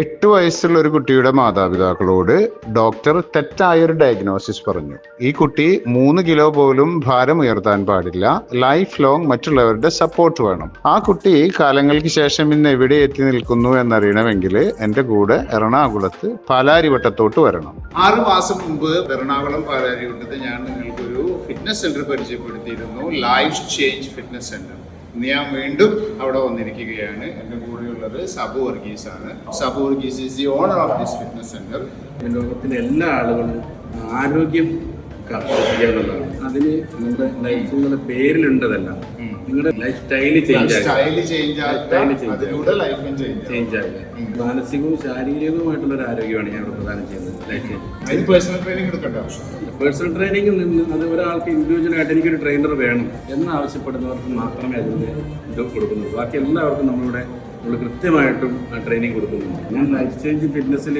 എട്ട് വയസ്സുള്ള ഒരു കുട്ടിയുടെ മാതാപിതാക്കളോട് ഡോക്ടർ തെറ്റായ ഒരു ഡയഗ്നോസിസ് പറഞ്ഞു. ഈ കുട്ടി മൂന്ന് കിലോ പോലും ഭാരം ഉയർത്താൻ പാടില്ല. ലൈഫ് ലോങ് മറ്റുള്ളവരുടെ സപ്പോർട്ട് വേണം. ആ കുട്ടി കാലങ്ങൾക്ക് ശേഷം ഇന്ന് എവിടെ എത്തി നിൽക്കുന്നു എന്നറിയണമെങ്കിൽ എന്റെ കൂടെ എറണാകുളത്ത് പാലാരിവട്ടത്തോട്ട് വരണം. ആറു മാസം മുമ്പ് എറണാകുളം പാലാരിവട്ടത്ത് ഞാൻ നിങ്ങൾക്കൊരു ഫിറ്റ്നസ് സെന്റർ പരിചയപ്പെടുത്തിയിരുന്നു. ലൈഫ് ചേഞ്ച് ഫിറ്റ്നസ് സെന്റർ ഇന്ന് ഞാൻ വീണ്ടും അവിടെ വന്നിരിക്കുകയാണ്. എന്റെ കൂടെയുള്ളത് സബു വർഗീസ് ആണ് Sabu Varghese is the owner of this fitness centre ലോകത്തിലെ എല്ലാ ആളുകളും ആരോഗ്യം എന്നുള്ളതാണ്. അതിന് നമ്മുടെ ലൈഫ് പേരിലുണ്ടതല്ല. നിങ്ങളുടെ life style change style change അതിലൂടെ ലൈഫും ചേഞ്ച് ആകുക മാനസികവും ശാരീരികവുമായിട്ടുള്ള ഒരു ആരോഗ്യമാണ് ഞാൻ പ്രദാനം ചെയ്യുന്നത്. ലൈഫ് പേഴ്സണൽ ട്രെയിനിങ് എടുക്കേണ്ട ആവശ്യം പേഴ്സണൽ ട്രെയിനിങ്ങിൽ നിന്ന് അത് ഒരാൾക്ക് ഇൻഡിവിജ്വൽ ആയിട്ട് എനിക്കൊരു ട്രെയിനർ വേണം എന്ന് ആവശ്യപ്പെടുന്നവർക്ക് മാത്രമേ അതിന് ഇത് കൊടുക്കുന്നുള്ളൂ. ബാക്കി എല്ലാവർക്കും നമ്മളിവിടെ നമ്മൾ കൃത്യമായിട്ടും ആ ട്രെയിനിങ് കൊടുക്കുന്നുണ്ട്. ഞാൻ ലൈഫ് ചേഞ്ച് ഫിറ്റ്നസ്സിൽ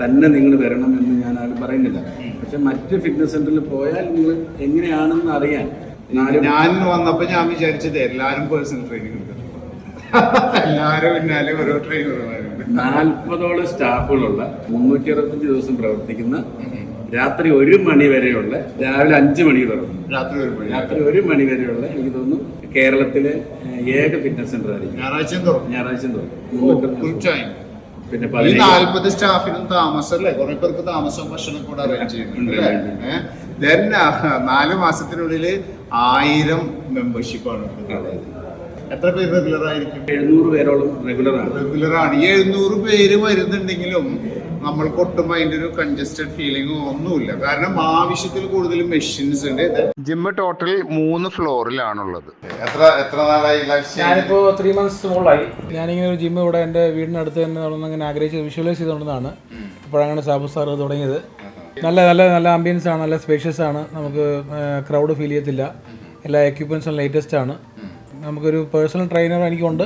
തന്നെ നിങ്ങൾ വരണം എന്ന് ഞാൻ ആരും പറയുന്നില്ല. പക്ഷെ മറ്റ് ഫിറ്റ്നസ് സെന്ററിൽ പോയാൽ നിങ്ങൾ എങ്ങനെയാണെന്ന് അറിയാൻ ഞാൻ വന്നപ്പോ ഞാൻ വിചാരിച്ചത് എല്ലാരും പേഴ്സണൽ ട്രെയിനിങ് എടുക്കണം എല്ലാരും പിന്നാലെ ഓരോ ട്രെയിനർമാരുണ്ട് നാൽപ്പതോളം സ്റ്റാഫുകളുള്ള മുന്നൂറ്റി അറുപത്തഞ്ച് ദിവസം പ്രവർത്തിക്കുന്ന രാത്രി ഒരു മണി വരെയുള്ള രാവിലെ അഞ്ച് മണി തുറന്നു രാത്രി ഒരു മണി രാത്രി ഒരു മണി വരെയുള്ള എനിക്ക് തോന്നുന്നു കേരളത്തിലെ ഏക ഫിറ്റ്നസ് സെന്റർ ആയിരിക്കും. ഞായറാഴ്ചയും തുറന്നു ഞായറാഴ്ച ഫുൾ തോന്നുന്നു പിന്നെ ഈ നാല്പത് സ്റ്റാഫിനും താമസമല്ലേ? കുറെ പേർക്ക് താമസവും ഭക്ഷണം കൂടെ അറേഞ്ച് ചെയ്യുന്നുണ്ട് നാല് മാസത്തിനുള്ളിൽ ആയിരം മെമ്പർഷിപ്പാണ് എത്ര പേര് റെഗുലർ ആയിരിക്കും? എഴുന്നൂറ് പേരോളം റെഗുലർ ആണ്. റെഗുലർ ആണ്. ഈ എഴുന്നൂറ് പേര് വരുന്നുണ്ടെങ്കിലും നമ്മൾക്ക് ഒട്ടും അതിന്റെ ഒരു കൺജസ്റ്റഡ് ഫീലിംഗോ ഒന്നുമില്ല. കാരണം ആവശ്യത്തിൽ കൂടുതൽ മെഷീൻസ് ഉണ്ട്. ജിമ്മ് ടോട്ടൽ മൂന്ന് ഫ്ലോറിലാണുള്ളത് എത്ര എത്ര നാളായി ഞാനിപ്പോ ത്രീ മന്ത്സ് മുകളിലായി. ഞാനിങ്ങനെ ഒരു ജിം ഇവിടെ എന്റെ വീടിനടുത്ത് തന്നെ അങ്ങനെ ആഗ്രഹിച്ച് വിഷ്വലൈസ് ചെയ്തുകൊണ്ടാണ് അപ്പോഴാണ് സാബു സാർ തുടങ്ങിയത്. നല്ല നല്ല നല്ല ആംബിയൻസ് ആണ് നല്ല സ്പേഷ്യസ് ആണ്. നമുക്ക് ക്രൗഡ് ഫീൽ ചെയ്യത്തില്ല. എല്ലാ എക്യുപ്മെൻസും ലേറ്റസ്റ്റ് ആണ്. നമുക്കൊരു പേഴ്സണൽ ട്രെയിനർ എനിക്കുണ്ട്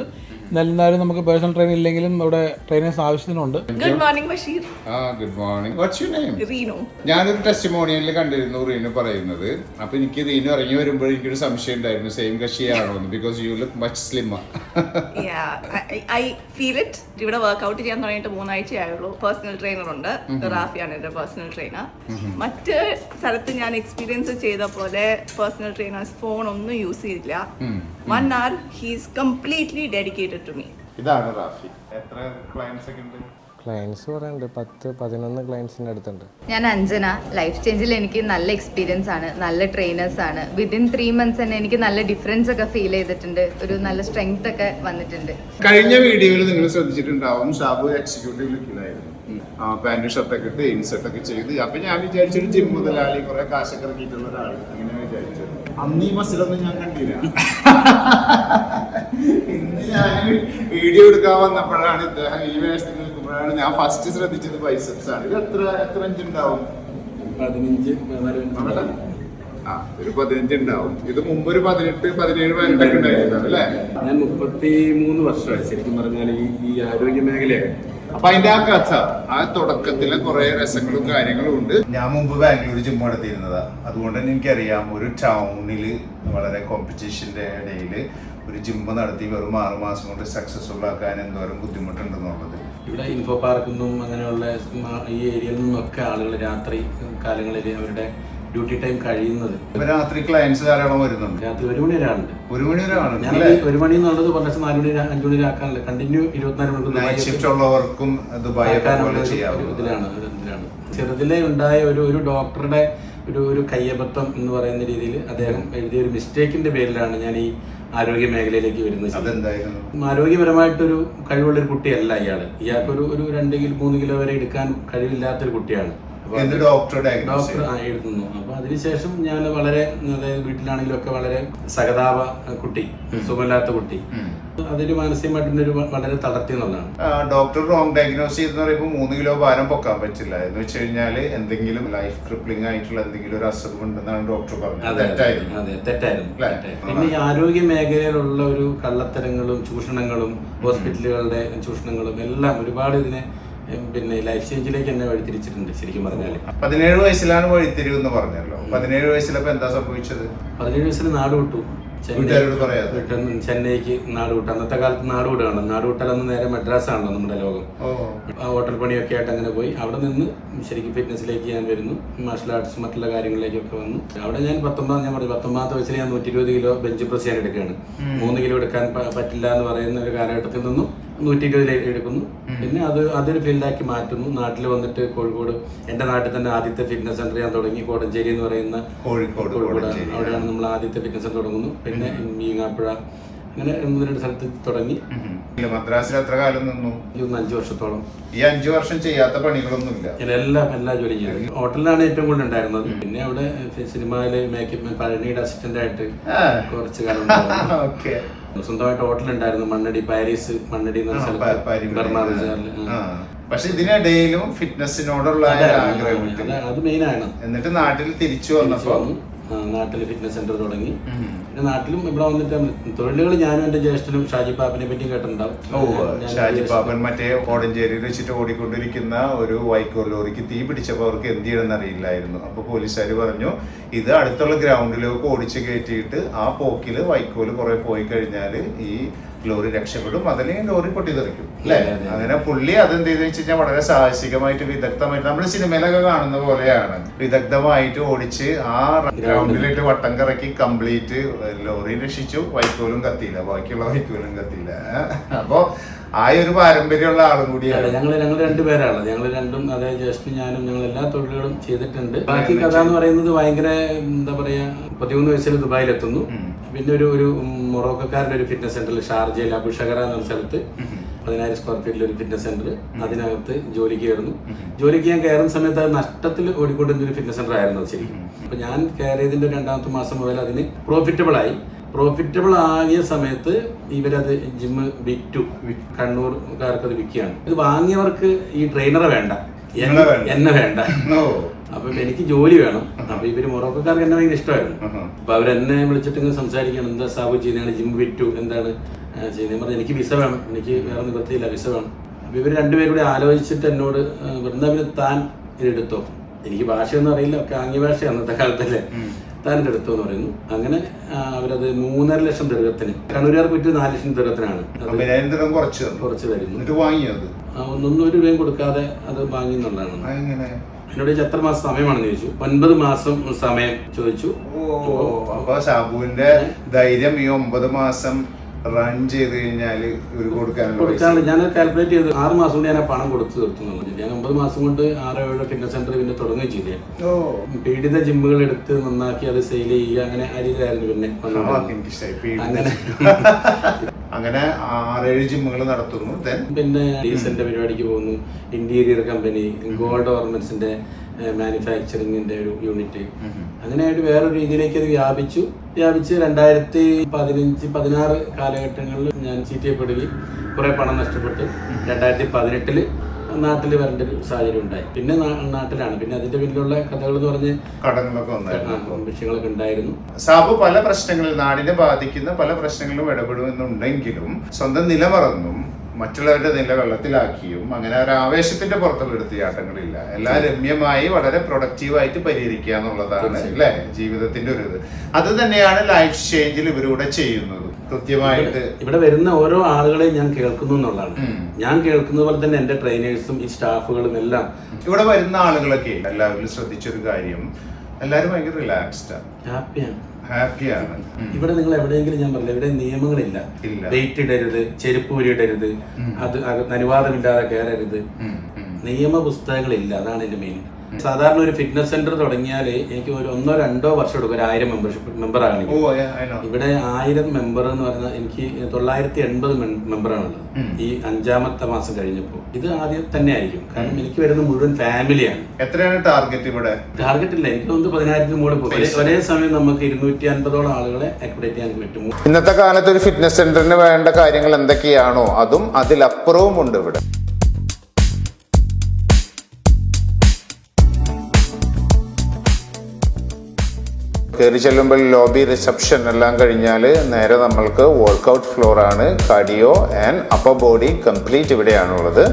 എന്നാലും നമുക്ക് പേഴ്സണൽ ട്രെയിൻ ഇല്ലെങ്കിലും ഇവിടെ ട്രെയിനേഴ്സ് ആവശ്യത്തിനുണ്ട്. Good morning Basheer. ആ good morning what's you name Reno. ഞാനൊരു ടെസ്റ്റിമോണിയലിൽ കണ്ടിരുന്നു റീനു പറയുന്നത്. അപ്പൊ എനിക്ക് റീനു ഇറങ്ങി വരുമ്പോൾ എനിക്കൊരു സംശയം ഉണ്ടായിരുന്നു. സെയിം കക്ഷിയാണോ എന്ന് because you look much slimmer I feel it feel it. ഇവിടെ വർക്ക്ഔട്ട് ചെയ്യാൻ തുടങ്ങിയിട്ട് മൂന്നാഴ്ചയായുള്ളൂ പേഴ്സണൽ ട്രെയിനർ ഉണ്ട്. റാഫിയാണ് എന്റെ പേഴ്സണൽ ട്രെയിനർ മറ്റ് സ്ഥലത്ത് ഞാൻ എക്സ്പീരിയൻസ് ചെയ്ത പോലെ പേഴ്സണൽ ട്രെയിനേഴ്സ് ഫോൺ ഒന്നും യൂസ് ചെയ്തില്ല. One or he's completely dedicated to me ഇതാണ് റാഫി. എത്ര ക്ലയൻസ് ഒക്കെ ഉണ്ട്? ക്ലയൻസ് പറയുന്നുണ്ട്. പത്ത് പതിനൊന്ന് ക്ലയൻസിന്റെ അടുത്തുണ്ട്. ഞാൻ അഞ്ജന. ലൈഫ് ചേഞ്ചിൽ എനിക്ക് നല്ല എക്സ്പീരിയൻസ് ആണ്. നല്ല ട്രെയിനേഴ്സ് ആണ്. വിതിൻ ത്രീ മന്ത്സ് തന്നെ എനിക്ക് നല്ല ഡിഫറൻസ് ഒക്കെ ഫീൽ ചെയ്തിട്ടുണ്ട്. ഒരു നല്ല സ്ട്രെങ്ത് ഒക്കെ വന്നിട്ടുണ്ട്. കഴിഞ്ഞ വീഡിയോയിൽ നിങ്ങൾ ശ്രദ്ധിച്ചിട്ടുണ്ടാവും ഷാബു എക്സിക്യൂട്ടീവ് ലുക്കിലായിരുന്നു പാന്റ് ഷർട്ടൊക്കെ ഇട്ട് ഇൻസെർട്ട് ഒക്കെ ചെയ്ത്. അപ്പൊ ഞാൻ വിചാരിച്ചൊരു ജിം മുതലാളി കുറെ കാശൊക്കെ ഇറക്കിയിട്ടുള്ള ഒരാൾ അങ്ങനെ വിചാരിച്ചത്. അന്ന് ഈ മസിലൊന്നും ഞാൻ കണ്ടില്ല. ഇന്ന് ഞാൻ വീഡിയോ എടുക്കാൻ വന്നപ്പോഴാണ് ഇദ്ദേഹം ഈ വേഷത്തിൽ നിൽക്കുമ്പോഴാണ് ഞാൻ ഫസ്റ്റ് ശ്രദ്ധിച്ചത് ബൈസെപ്സ് ആണ്. ഇത് എത്ര എത്ര ഇഞ്ച് ഉണ്ടാവും? പതിനഞ്ച്? ആ ഒരു പതിനഞ്ച് ഉണ്ടാവും. ഇത് മുമ്പ് ഒരു പതിനെട്ട് പതിനേഴ് പതിനെട്ടൊക്കെ ഉണ്ടായിരുന്നു അല്ലേ? ഞാൻ മുപ്പത്തി മൂന്ന് വർഷമായി ശരിക്കും പറഞ്ഞാൽ ഈ ഈ ആരോഗ്യ മേഖലയായി അപ്പൊ അതിന്റെ ആ കഥ ആ തുടക്കത്തിലെ കുറെ രസങ്ങളും കാര്യങ്ങളും ഉണ്ട്. ഞാൻ മുമ്പ് ബാംഗ്ലൂർ ജിം നടത്തിയിരുന്നതാ. അതുകൊണ്ട് തന്നെ എനിക്കറിയാം ഒരു ടൗണിൽ വളരെ കോമ്പറ്റീഷന്റെ ഇടയിൽ ഒരു ജിമ്മ് നടത്തി വെറും ആറു മാസം കൊണ്ട് സക്സസ്ഫുൾ ആക്കാൻ എന്തോരം ബുദ്ധിമുട്ടുണ്ടെന്നുള്ളത്. ഇവിടെ ഇൻഫോ പാർക്കിൽ നിന്നും അങ്ങനെയുള്ള ഈ ഏരിയയിൽ നിന്നൊക്കെ ആളുകൾ രാത്രി കാലങ്ങളിൽ അവരുടെ ഡ്യൂട്ടി ടൈം കഴിയുന്നത്. രാത്രി ക്ലയൻസ് ധാരാളം വരുന്നുണ്ട്. രാത്രി ഒരു മണി വരെയാണ് ഒരു മണി വരെയാണ് ഞാൻ ഈ ഒരു മണി എന്നുള്ളത് പറഞ്ഞ നാല് മണി അഞ്ചു മണി ആക്കാനല്ല കണ്ടിന്യൂ ഇരുപത്തിനാല് മണിക്കൂർ നൈറ്റ് ഷിഫ്റ്റ് ഉള്ളവർക്കും ദുബായ് ഇതിലാണ് ചെറുതിലെ ഉണ്ടായ ഒരു ഒരു ഡോക്ടറുടെ ഒരു ഒരു കയ്യബദ്ധം എന്ന് പറയുന്ന രീതിയിൽ അദ്ദേഹം എഴുതിയ ഒരു മിസ്റ്റേക്കിന്റെ പേരിലാണ് ഞാൻ ഈ ആരോഗ്യ മേഖലയിലേക്ക് വരുന്നത്. ആരോഗ്യപരമായിട്ടൊരു കഴിവുള്ള ഒരു കുട്ടിയല്ല ഇയാൾ ഇയാൾക്ക് ഒരു രണ്ട് കിലോ മൂന്ന് കിലോ വരെ എടുക്കാൻ കഴിവില്ലാത്തൊരു കുട്ടിയാണ്. ഡോക്ടർ എഴുതുന്നു അപ്പൊ അതിനുശേഷം ഞാൻ വളരെ അതായത് വീട്ടിലാണെങ്കിലും ഒക്കെ വളരെ സഹതാപ കുട്ടി സുഖമില്ലാത്ത കുട്ടി. അതൊരു മാനസികമായിട്ടൊരു വളരെ തളർത്തി എന്നുള്ളതാണ് ഡോക്ടർ റോങ് ഡയഗ്നോസ് ചെയ്തെന്ന് പറയുമ്പോൾ മൂന്ന് കിലോ ഭാരം പൊക്കാൻ പറ്റില്ല. എന്ന് വെച്ച് കഴിഞ്ഞാൽ എന്തെങ്കിലും ലൈഫ് ക്രിപ്ലിംഗ് ആയിട്ടുള്ള എന്തെങ്കിലും ഒരു അസുഖം ഉണ്ടെന്നാണ് ഡോക്ടർ പറഞ്ഞത്. അതെ തെറ്റായിരുന്നു. അതെ. പിന്നെ ഈ ആരോഗ്യ മേഖലയിലുള്ള ഒരു കള്ളത്തരങ്ങളും ചൂഷണങ്ങളും ഹോസ്പിറ്റലുകളുടെ ചൂഷണങ്ങളും എല്ലാം ഒരുപാട് ഇതിനെ പിന്നെ ലൈഫ് ചേഞ്ചിലേക്ക് എന്നെ വഴിതിരിച്ചിട്ടുണ്ട് ശരിക്കും പറഞ്ഞാൽ പതിനേഴ് വയസ്സിലാണ് വഴിത്തിരിവ് എന്ന് പറഞ്ഞല്ലോ. പതിനേഴ് വയസ്സിലപ്പോ എന്താ സംഭവിച്ചത്? പതിനേഴ് വയസ്സിൽ നാട് വിട്ടു. ചെന്നൈക്ക് നാട് വിട്ടു. അന്നത്തെ കാലത്ത് നാട് വിടുകയാണ്. നാട് വിട്ടാലന്ന് നേരെ മദ്രാസാണല്ലോ നമ്മുടെ ലോകം. ആ ഹോട്ടൽ പണിയൊക്കെ ആയിട്ട് അങ്ങനെ പോയി. അവിടെ നിന്ന് ശരിക്കും ഫിറ്റ്നസ്സിലേക്ക് ഞാൻ വരുന്നു. മാർഷൽ ആർട്സ് മറ്റുള്ള കാര്യങ്ങളിലേക്കൊക്കെ വന്നു. അവിടെ ഞാൻ പത്തൊമ്പത് ഞാൻ പറഞ്ഞു പത്തൊമ്പതാമത്തെ വയസ്സിൽ ഞാൻ നൂറ്റി ഇരുപത് കിലോ ബെഞ്ച് പ്രസ് ഞാൻ എടുക്കുകയാണ്. മൂന്ന് കിലോ എടുക്കാൻ പറ്റില്ല എന്ന് പറയുന്ന ഒരു കാലഘട്ടത്തിൽ നിന്നും നൂറ്റി ഇരുപതിലേക്ക് എടുക്കുന്നു. പിന്നെ അത് അതൊരു ഫീൽഡാക്കി മാറ്റുന്നു. നാട്ടിൽ വന്നിട്ട് കോഴിക്കോട് എന്റെ നാട്ടിൽ തന്നെ ആദ്യത്തെ ഫിറ്റ്നസ് സെന്റർ ഞാൻ തുടങ്ങി. കോടഞ്ചേരി എന്ന് പറയുന്ന കോഴിക്കോട് കോഴിക്കോട്. അവിടെയാണ് നമ്മൾ ആദ്യത്തെ ഫിറ്റ്നസ് സെന്റർ തുടങ്ങുന്നു. പിന്നെ മീങ്ങാപ്പുഴ അങ്ങനെ ഒന്ന് രണ്ട് സ്ഥലത്ത് തുടങ്ങി. ഇല്ല, മദ്രാസിൽ എത്ര കാലം നിന്നു? ഈ ഒന്ന് അഞ്ചു വർഷത്തോളം. ഈ അഞ്ചു വർഷം ചെയ്യാത്ത പണികളൊന്നുമില്ല. ഞാൻ എല്ലാം എല്ലാ ജോലി ചെയ്തു. ഹോട്ടലിലാണ് ഏറ്റവും കൂടുതൽ ഉണ്ടായിരുന്നത്. പിന്നെ അവിടെ സിനിമയിൽ മേക്കപ്പ് പഴനിയുടെ അസിസ്റ്റന്റ് ആയിട്ട്. കുറച്ച് കാലം സ്വന്തമായിട്ട് ഹോട്ടൽ ഉണ്ടായിരുന്നു. മണ്ണടി പാരീസ് മണ്ണടി പക്ഷെ ഇതിനിടയിലും ഫിറ്റ്നസിനോടുള്ള ആഗ്രഹം എന്നിട്ട് നാട്ടിൽ തിരിച്ചു വന്നപ്പോ നാട്ടിൽ ഫിറ്റ്നസ് സെന്റർ തുടങ്ങി. പിന്നെ നാട്ടിലും ഇവിടെ വന്നിട്ട് തൊഴിലുകൾ ഞാനും എന്റെ ജ്യേഷ്ഠനും ഷാജി പാപ്പിനെ പറ്റി കേട്ടിട്ടുണ്ടാവും. ഷാജി പാപ്പൻ മറ്റേ കോടഞ്ചേരിയിൽ വെച്ചിട്ട് ഓടിക്കൊണ്ടിരിക്കുന്ന ഒരു വൈക്കോൽ ലോറിക്ക് തീ പിടിച്ചപ്പോൾ അവർക്ക് എന്ത് ചെയ്യണമെന്ന് അറിയില്ലായിരുന്നു. അപ്പൊ പോലീസുകാർ പറഞ്ഞു ഇത് അടുത്തുള്ള ഗ്രൗണ്ടിലേക്ക് ഓടിച്ച് കയറ്റിയിട്ട് ആ പോക്കിൽ വൈക്കോൽ കുറെ പോയി കഴിഞ്ഞാൽ ഈ ലോറി രക്ഷപ്പെടും അതിൽ ലോറി പൊട്ടിത്തെറിക്കും. അല്ലേ. അങ്ങനെ പുള്ളി അതെന്ത് ചെയ്തെന്ന് വെച്ച് കഴിഞ്ഞാൽ വളരെ സാഹസികമായിട്ട് വിദഗ്ധമായിട്ട് നമ്മൾ സിനിമയിലൊക്കെ കാണുന്ന പോലെയാണ്. വിദഗ്ധമായിട്ട് ഓടിച്ച് ആ ഗ്രൗണ്ടിലിട്ട് വട്ടം കറക്കി കംപ്ലീറ്റ് ലോറി രക്ഷിച്ചു. വൈക്കോലും കത്തിയില്ല. ബാക്കിയുള്ള വൈക്കോലും കത്തിയില്ല. അപ്പോ ആ ഒരു പാരമ്പര്യമുള്ള ആളും കൂടിയാണ്. ഞങ്ങൾ ഞങ്ങൾ രണ്ടുപേരാണ് ഞങ്ങൾ രണ്ടും അതേ ജ്യേഷ്ഠനും ഞാനും ഞങ്ങൾ എല്ലാ തൊഴിലുകളും ചെയ്തിട്ടുണ്ട്. ബാക്കി കഥ എന്ന് പറയുന്നത് ഭയങ്കര എന്താ പറയാ പതിമൂന്ന് വയസ്സിൽ ദുബായിലെത്തുന്നു. പിന്നെ ഒരു ഒരു മൊറോക്കക്കാരുടെ ഒരു ഫിറ്റ്നസ് സെന്ററിൽ ഷാർജയിൽ അബുഷകര എന്ന സ്ഥലത്ത് പതിനായിരം സ്ക്വയർ ഫീറ്റിൽ ഒരു ഫിറ്റ്നസ് സെന്റർ അതിനകത്ത് ജോലിക്ക് കയറുന്നു. ജോലിക്ക് ഞാൻ കയറുന്ന സമയത്ത് അത് നഷ്ടത്തിൽ ഓടിക്കൊണ്ടിരുന്ന ഒരു ഫിറ്റ്നസ് സെന്റർ ആയിരുന്നു ശരി ശരിക്കും. അപ്പൊ ഞാൻ കയറിയതിന്റെ രണ്ടാമത്തെ മാസം മുതൽ അതിന് പ്രോഫിറ്റബിൾ ആയി. പ്രോഫിറ്റബിൾ ആകിയ സമയത്ത് ഇവരത് ജിമ്മ് വിറ്റു. കണ്ണൂർക്കാർക്ക് അത് വിൽക്കുകയാണ്. ഇത് വാങ്ങിയവർക്ക് ഈ ട്രെയിനറെ വേണ്ട. എന്നെ- വേണ്ട. അപ്പൊ എനിക്ക് ജോലി വേണം. അപ്പൊ ഇവർ മൊറോക്കോക്കാർക്ക് എന്നെ ഭയങ്കര ഇഷ്ടമായിരുന്നു. അപ്പൊ അവരെന്നെ വിളിച്ചിട്ട് ഇങ്ങനെ സംസാരിക്കണം. എന്താ സാബു ചെയ്യുന്നതാണ് ജിം വിറ്റു. എന്താണ് ചെയ്യുന്നത് പറഞ്ഞു എനിക്ക് വിസ വേണം. എനിക്ക് വേറെ നിവൃത്തിയില്ല വിസ വേണം. അപ്പൊ ഇവർ രണ്ടുപേരും കൂടി ആലോചിച്ചിട്ട് എന്നോട് വൃന്ദാവിന് താൻ ഇതെടുത്തോ? എനിക്ക് ഭാഷയൊന്നും അറിയില്ല. ഒക്കെ ആംഗ്യ ഭാഷ അന്നത്തെ കാലത്തല്ലേ. താൻ അടുത്ത് എന്ന് പറയുന്നു. അങ്ങനെ അവരത് മൂന്നര ലക്ഷം ദീർഘത്തിന് കണ്ണൂരുകാർക്ക് വിറ്റ് നാല് ലക്ഷം അഭിനയന്തരം കുറച്ച് വരുന്നു കുറച്ച് തരുന്നു. വാങ്ങിയത് ഒന്നൊന്നും ഒരു രൂപയും കൊടുക്കാതെ അത് വാങ്ങി എന്നുള്ളതാണ്. എന്നോട് എത്ര മാസം സമയമാണെന്ന് ചോദിച്ചു. ഒൻപത് മാസം സമയം ചോദിച്ചു. ഓ അപ്പൊ ഷാബുവിന്റെ ധൈര്യം ഈ ഒമ്പത് മാസം റൺ ചെയ്ത് കഴിഞ്ഞാൽ ഒരു കൊടുക്കാനുള്ള ഞാൻ കാൽക്കുലേറ്റ് ചെയ്ത് ആറ് മാസം കൊണ്ട് ഞാൻ പണം കൊടുത്തു തീർത്തു ഞാൻ ഒമ്പത് മാസം കൊണ്ട് ആറ് ഏഴ് ഫിറ്റ്നസ് സെന്റർ പിന്നെ തുടങ്ങുകയും ചെയ്തേ പീഡിത ജിമ്മുകൾ എടുത്ത് നന്നാക്കി അത് സെയിൽ ചെയ്യുക അങ്ങനെ ആ രീതിയിലായിരുന്നു പിന്നെ അങ്ങനെ. അങ്ങനെ ആറേഴ് ജിമ്മുകൾ നടത്തുന്നു. ദെൻ പിന്നെ ഡീസലിന്റെ പരിപാടിക്ക് പോകുന്നു. ഇന്റീരിയർ കമ്പനി ഗോൾഡ് ഓർണമെന്റ്സിന്റെ മാനുഫാക്ചറിങ്ങിന്റെ ഒരു യൂണിറ്റ് അങ്ങനെയായിട്ട് വേറൊരു രീതിയിലേക്ക് അത് വ്യാപിച്ചു. വ്യാപിച്ച് രണ്ടായിരത്തി പതിനഞ്ച് പതിനാറ് കാലഘട്ടങ്ങളിൽ ഞാൻ ചീറ്റയപ്പെടുകയും കുറെ പണം നഷ്ടപ്പെട്ട്. രണ്ടായിരത്തി പതിനെട്ടിൽ നാട്ടിൽ വരേണ്ട ഒരു സാഹചര്യം ഉണ്ടായി. പിന്നെ നാട്ടിലാണ്. പിന്നെ അതിന്റെ പിന്നിലുള്ള കഥകൾ എന്ന് പറഞ്ഞ് കടങ്ങളൊക്കെ വിഷയങ്ങളൊക്കെ ഉണ്ടായിരുന്നു. സാബു പല പ്രശ്നങ്ങളിൽ നാടിനെ ബാധിക്കുന്ന പല പ്രശ്നങ്ങളിലും ഇടപെടുമെന്നുണ്ടെങ്കിലും സ്വന്തം നിലമറന്നും മറ്റുള്ളവരുടെ നില വെള്ളത്തിലാക്കിയും അങ്ങനെ ഒരു ആവേശത്തിന്റെ പുറത്തുള്ള എടുത്തിയാട്ടങ്ങളില്ല എല്ലാം രമ്യമായി വളരെ പ്രൊഡക്റ്റീവായിട്ട് പരിഹരിക്കുക എന്നുള്ളതാണ് അല്ലെ? ജീവിതത്തിന്റെ ഒരു ഇത്. അത് തന്നെയാണ് ലൈഫ് ചേഞ്ചിൽ ഇവരൂടെ ചെയ്യുന്നത്. കൃത്യമായിട്ട് ഇവിടെ വരുന്ന ഓരോ ആളുകളെയും ഞാൻ കേൾക്കുന്നു എന്നുള്ളതാണ്. ഞാൻ കേൾക്കുന്ന പോലെ തന്നെ എന്റെ ട്രെയിനേഴ്സും ഈ സ്റ്റാഫുകളും എല്ലാം. ഇവിടെ വരുന്ന ആളുകളൊക്കെ എല്ലാവരും ശ്രദ്ധിച്ചൊരു കാര്യം എല്ലാവരും ഭയങ്കര റിലാക്സ്ഡാണ് ഹാപ്പിയാണ് ഹാപ്പിയാണ് ഇവിടെ നിങ്ങൾ എവിടെയെങ്കിലും ഞാൻ പറഞ്ഞില്ല ഇവിടെ നിയമങ്ങളില്ല. വെയിറ്റ് ഇടരുത് ചെരുപ്പ് ഉരിയിടരുത് അത് അനുവാദമില്ലാതെ കയറരുത്. നിയമ പുസ്തകങ്ങളില്ല അതാണ് എന്റെ മെയിൻ സാധാരണ ഒരു ഫിറ്റ്നസ് സെന്റർ തുടങ്ങിയാൽ എനിക്ക് ഒരു ഒന്നോ രണ്ടോ വർഷം എടുക്കും. ഒരു ആയിരം മെമ്പർഷിപ്പ് മെമ്പർ I ഇവിടെ ആയിരം മെമ്പർ എന്ന് പറഞ്ഞാൽ എനിക്ക് തൊള്ളായിരത്തി എൺപത് മെമ്പറാണുള്ളത് ഈ അഞ്ചാമത്തെ മാസം കഴിഞ്ഞപ്പോൾ. ഇത് ആദ്യം തന്നെ ആയിരിക്കും കാരണം എനിക്ക് വരുന്ന മുഴുവൻ ഫാമിലിയാണ് എത്രയാണ് ടാർഗറ്റ് ഇവിടെ? ടാർഗറ്റ് ഇല്ല. എനിക്ക് തോന്നുന്നു പതിനായിരത്തിന് മുകളിൽ പോകും. ഒരേ- ഒരേ സമയം നമുക്ക് ഇരുന്നൂറ്റി അൻപതോളം ആളുകളെ അക്കോമഡേറ്റ് ചെയ്യാൻ പറ്റും ഇന്നത്തെ കാലത്ത് ഒരു ഫിറ്റ്നസ് സെന്ററിന് വേണ്ട കാര്യങ്ങൾ എന്തൊക്കെയാണോ അതും അതിലപ്പുറവും ഉണ്ട് ഇവിടെ. കയറി ചെല്ലുമ്പോൾ ലോബി റിസപ്ഷൻ എല്ലാം കഴിഞ്ഞാൽ നേരെ നമ്മൾക്ക് വർക്ക്ഔട്ട് ഫ്ലോർ ആണ്. Cardio and upper body complete ഇവിടെയാണുള്ളത്.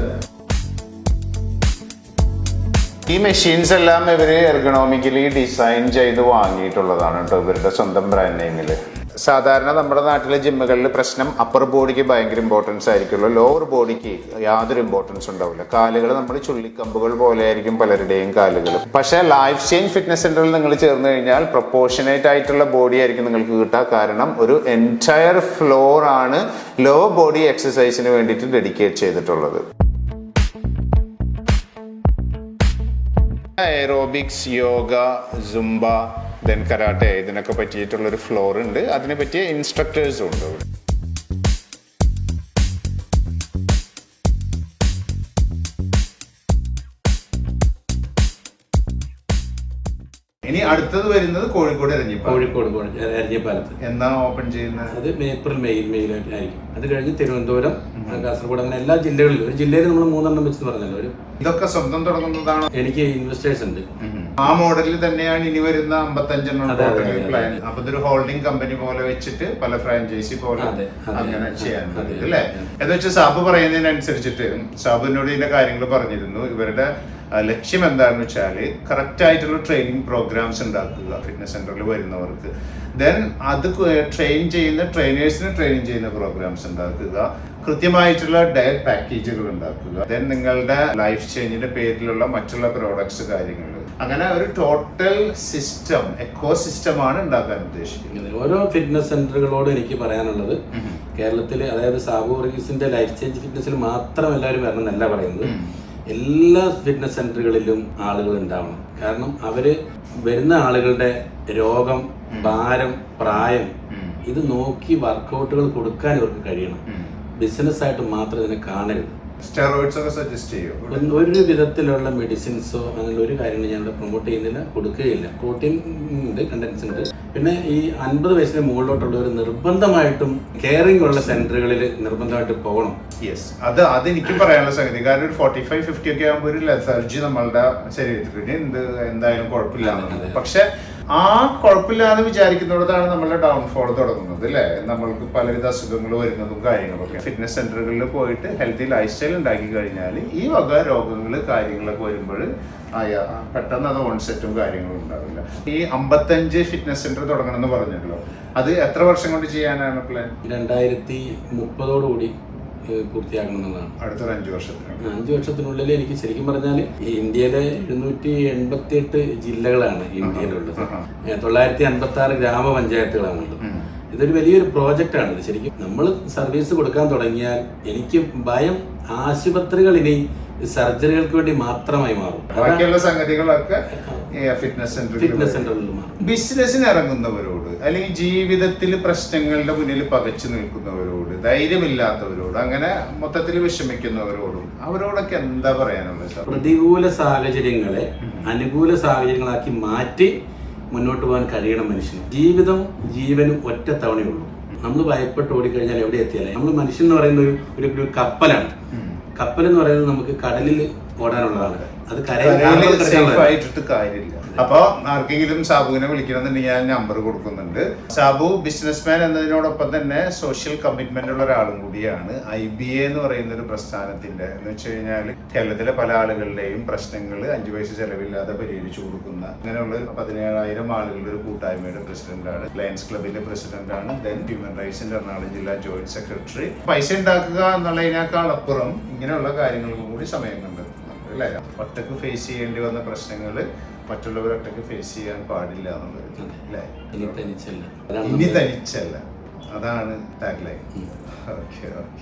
ഈ മെഷീൻസ് എല്ലാം ഇവർ എർഗണോമിക്കലി ഡിസൈൻ ചെയ്ത് വാങ്ങിയിട്ടുള്ളതാണ് കേട്ടോ. ഇവരുടെ സ്വന്തം ബ്രാൻഡ് നെയിമിൽ സാധാരണ നമ്മുടെ നാട്ടിലെ ജിമ്മുകളിൽ പ്രശ്നം അപ്പർ ബോഡിക്ക് ഭയങ്കര ഇമ്പോർട്ടൻസ് ആയിരിക്കുള്ളൂ ലോവർ ബോഡിക്ക് യാതൊരു ഇമ്പോർട്ടൻസ് ഉണ്ടാവില്ല. കാലുകൾ നമ്മൾ ചുള്ളിക്കമ്പുകൾ പോലെ ആയിരിക്കും പലരുടെയും കാലുകൾ പക്ഷേ ലൈഫ് ചേഞ്ച് ഫിറ്റ്നസ് സെന്ററിൽ നിങ്ങൾ ചേർന്ന് കഴിഞ്ഞാൽ പ്രൊപ്പോർഷനേറ്റ് ആയിട്ടുള്ള ബോഡി ആയിരിക്കും നിങ്ങൾക്ക് കിട്ടുക. കാരണം ഒരു എന്റയർ ഫ്ലോർ ആണ് ലോ ബോഡി എക്സസൈസിന് വേണ്ടിയിട്ട് ഡെഡിക്കേറ്റ് ചെയ്തിട്ടുള്ളത്. Aerobics yoga zumba then karate ഇതിനൊക്കെ പറ്റിയിട്ടുള്ളൊരു ഫ്ലോർ ഉണ്ട്. അതിനെ പറ്റിയ ഇൻസ്ട്രക്ടേഴ്സും ഉണ്ട് ഇവിടെ. ഇനി അടുത്തത് വരുന്നത് കോഴിക്കോട് എരഞ്ഞിപ്പാൽ കോഴിക്കോട് കോഴി- എരഞ്ഞിപ്പാലത്ത്. എന്നാണ് ഓപ്പൺ ചെയ്യുന്നത്? അത് ഏപ്രിൽ മെയ് മെയ്യിലായിട്ടായിരിക്കും അത് കഴിഞ്ഞ് തിരുവനന്തപുരം കാസർഗോഡ് അങ്ങനെ എല്ലാ ജില്ലകളിലും. ഒരു ജില്ലയിൽ നമ്മൾ മൂന്നെണ്ണം വെച്ച് പറഞ്ഞല്ലോ. ഒരു ഇതൊക്കെ സ്വന്തം തുടങ്ങുന്നതാണ് എനിക്ക് ഇൻവെസ്റ്റേഴ്സ് ഉണ്ട്. ആ മോഡലിൽ തന്നെയാണ് ഇനി വരുന്ന അമ്പത്തഞ്ചെണ്ണം ടോട്ടൽ പ്ലാൻ. അപ്പൊ ഇതൊരു ഹോൾഡിംഗ് കമ്പനി പോലെ വെച്ചിട്ട് പല ഫ്രാഞ്ചൈസി പോലെ അങ്ങനെ ചെയ്യാൻ പറ്റും അല്ലേ? എന്ന് വെച്ചാൽ സാബ് പറയുന്നതിനനുസരിച്ചിട്ട് സാബുവിനോട് ഇതിന്റെ കാര്യങ്ങൾ പറഞ്ഞിരുന്നു. ഇവരുടെ ലക്ഷ്യം എന്താണെന്ന് വെച്ചാൽ കറക്റ്റ് ആയിട്ടുള്ള ട്രെയിനിങ് പ്രോഗ്രാംസ് ഉണ്ടാക്കുക ഫിറ്റ്നസ് സെന്ററിൽ വരുന്നവർക്ക്. ദെൻ അത് ട്രെയിൻ ചെയ്യുന്ന ട്രെയിനേഴ്സിന് ട്രെയിൻ ചെയ്യുന്ന പ്രോഗ്രാംസ് ഉണ്ടാക്കുക. കൃത്യമായിട്ടുള്ള ഡയറ്റ് പാക്കേജുകൾ ഉണ്ടാക്കുക. ദെൻ നിങ്ങളുടെ ലൈഫ് ചേഞ്ചിന്റെ പേരിലുള്ള മറ്റുള്ള പ്രോഡക്ട്സ് കാര്യങ്ങൾ അങ്ങനെ ഒരു ടോട്ടൽ സിസ്റ്റം എക്കോ സിസ്റ്റമാണ് ഉണ്ടാക്കാൻ ഉദ്ദേശിക്കുന്നത്. ഓരോ ഫിറ്റ്നസ് സെന്ററുകളോട് എനിക്ക് പറയാനുള്ളത് കേരളത്തിൽ അതായത് സാബു വർഗീസിന്റെ ലൈഫ് ചേഞ്ച് ഫിറ്റ്നസിൽ മാത്രം എല്ലാവരും വരണം എന്നല്ല പറയുന്നത് എല്ലാ ഫിറ്റ്നസ് സെന്ററുകളിലും ആളുകൾ ഉണ്ടാവണം. കാരണം അവർ വരുന്ന ആളുകളുടെ രോഗം ഭാരം പ്രായം ഇത് നോക്കി വർക്കൗട്ടുകൾ കൊടുക്കാൻ ഇവർക്ക് കഴിയണം. ബിസിനസ് ആയിട്ട് മാത്രം ഇതിനെ കാണരുത്. സ്റ്റെറോയിഡ്സ് ഒക്കെ സജസ്റ്റ് ചെയ്യും. ഒരു- വിധത്തിലുള്ള മെഡിസിൻസോ അങ്ങനെ ഒരു കാര്യങ്ങളും ഞാൻ പ്രൊമോട്ട് ചെയ്യുന്നില്ല കൊടുക്കുകയില്ല. പ്രോട്ടീൻ ഉണ്ട് കണ്ടൻസ് ഉണ്ട്. പിന്നെ ഈ അൻപത് വയസ്സിന് മുകളിലോട്ടുള്ളവർ നിർബന്ധമായിട്ടും കെയറിംഗ് ഉള്ള സെന്ററുകളിൽ നിർബന്ധമായിട്ട് പോകണം. യെസ് അത് അത് എനിക്ക് പറയാനുള്ള സംഗതി. കാരണം ഒരു ഫോർട്ടി ഫൈവ് ഫിഫ്റ്റി ഒക്കെ ആകുമ്പോൾ ഒരു ലെസർജി നമ്മളുടെ ശരീരത്തിൽ. എന്ത് എന്തായാലും കുഴപ്പമില്ല പക്ഷെ ആ കുഴപ്പമില്ലാന്ന് വിചാരിക്കുന്നിടത്താണ് നമ്മളുടെ ഡൗൺഫോൾ തുടങ്ങുന്നത് അല്ലേ നമ്മൾക്ക് പലവിധ അസുഖങ്ങൾ വരുന്നതും കാര്യങ്ങളൊക്കെ. ഫിറ്റ്നസ് സെന്ററുകളിൽ പോയിട്ട് ഹെൽത്തി ലൈഫ് സ്റ്റൈൽ ഉണ്ടാക്കി കഴിഞ്ഞാൽ ഈ വക രോഗങ്ങൾ കാര്യങ്ങളൊക്കെ വരുമ്പോൾ പെട്ടെന്ന് അത് ഓൺസെറ്റും കാര്യങ്ങളും ഉണ്ടാവില്ല. ഈ അമ്പത്തഞ്ച് ഫിറ്റ്നസ് സെന്റർ തുടങ്ങണം എന്ന് പറഞ്ഞല്ലോ. അത് എത്ര വർഷം കൊണ്ട് ചെയ്യാനാണ് പ്ലാൻ രണ്ടായിരത്തി മുപ്പതോടുകൂടി പൂർത്തിയാക്കണം എന്നുള്ളതാണ് അടുത്ത അഞ്ചു വർഷത്തിന് അഞ്ച് വർഷത്തിനുള്ളിൽ എനിക്ക് ശരിക്കും പറഞ്ഞാൽ ഇന്ത്യയിലെ എഴുന്നൂറ്റി എൺപത്തി എട്ട് ജില്ലകളാണ് ഇന്ത്യയിലുള്ളത്. തൊള്ളായിരത്തി അൻപത്തി ആറ് ഗ്രാമപഞ്ചായത്തുകളാണുള്ളത് ഇതൊരു വലിയൊരു പ്രോജക്റ്റ് ആണ് ശരിക്കും നമ്മൾ സർവീസ് കൊടുക്കാൻ തുടങ്ങിയാൽ എനിക്ക് ഭയം ആശുപത്രികൾ ഇനി സർജറികൾക്ക് വേണ്ടി മാത്രമായി മാറും. ബാക്കിയുള്ള സംഗതികളൊക്കെ ഫിറ്റ്നസ് ഫിറ്റ്നസ് ബിസിനസ്സിന് ഇറങ്ങുന്നവരോട് അല്ലെങ്കിൽ ജീവിതത്തിൽ പ്രശ്നങ്ങളുടെ മുന്നിൽ പകച്ചു നിൽക്കുന്നവരോട് ധൈര്യമില്ലാത്തവരോട് അങ്ങനെ മൊത്തത്തിൽ വിഷമിക്കുന്നവരോടും അവരോടൊക്കെ എന്താ പറയാനുള്ളത് സാർ? പ്രതികൂല സാഹചര്യങ്ങളെ അനുകൂല സാഹചര്യങ്ങളാക്കി മാറ്റി മുന്നോട്ട് പോകാൻ കഴിയണം മനുഷ്യന്. ജീവിതം ജീവനും ഒറ്റ തവണയുള്ളൂ. നമ്മൾ ഭയപ്പെട്ട് ഓടിക്കഴിഞ്ഞാൽ എവിടെ എത്തിയാലേ? നമ്മൾ മനുഷ്യൻ എന്ന് പറയുന്ന ഒരു ഒരു കപ്പലാണ്. കപ്പൽ എന്ന് പറയുന്നത് നമുക്ക് കടലിൽ ഓടാനുള്ളതാണ്. അത് ആയിട്ടിട്ട് കാര്യമില്ല. അപ്പൊ ആർക്കെങ്കിലും സാബുവിനെ വിളിക്കണമെന്നുണ്ടെങ്കിൽ ഞാൻ നമ്പർ കൊടുക്കുന്നുണ്ട്. സാബു ബിസിനസ്മാൻ എന്നതിനോടൊപ്പം തന്നെ സോഷ്യൽ കമ്മിറ്റ്മെന്റ് ഉള്ള ഒരാളും കൂടിയാണ്. ഐ ബി എ എന്ന് പറയുന്ന ഒരു പ്രസ്ഥാനത്തിന്റെ എന്ന് വെച്ച് കഴിഞ്ഞാൽ കേരളത്തിലെ പല ആളുകളുടെയും പ്രശ്നങ്ങൾ അഞ്ചു വയസ്സ് ചെലവില്ലാതെ പരിഹരിച്ചു കൊടുക്കുന്ന അങ്ങനെയുള്ള പതിനേഴായിരം ആളുകളുടെ ഒരു കൂട്ടായ്മയുടെ പ്രസിഡന്റാണ്. ലയൻസ് ക്ലബിന്റെ പ്രസിഡന്റാണ്. ദെൻ ഹ്യൂമൻ റൈറ്റ്സിന്റെ എറണാകുളം ജില്ലാ ജോയിന്റ് സെക്രട്ടറി പൈസ ഉണ്ടാക്കുക എന്നുള്ളതിനേക്കാൾ അപ്പുറം ഇങ്ങനെയുള്ള കാര്യങ്ങൾക്കും കൂടി സമയം കണ്ടെത്തുന്നുണ്ട് അല്ലേ? ഒറ്റയ്ക്ക് ഫേസ് ചെയ്യേണ്ടി വന്ന പ്രശ്നങ്ങൾ മറ്റുള്ളവർ ഒറ്റയ്ക്ക് ഫേസ് ചെയ്യാൻ പാടില്ല എന്നുള്ളത് അല്ലേ? ഇനി തനിച്ചല്ല. ഇനി തനിച്ചല്ല. അതാണ് ടാഗ് ലൈൻ ഓക്കെ ഓക്കെ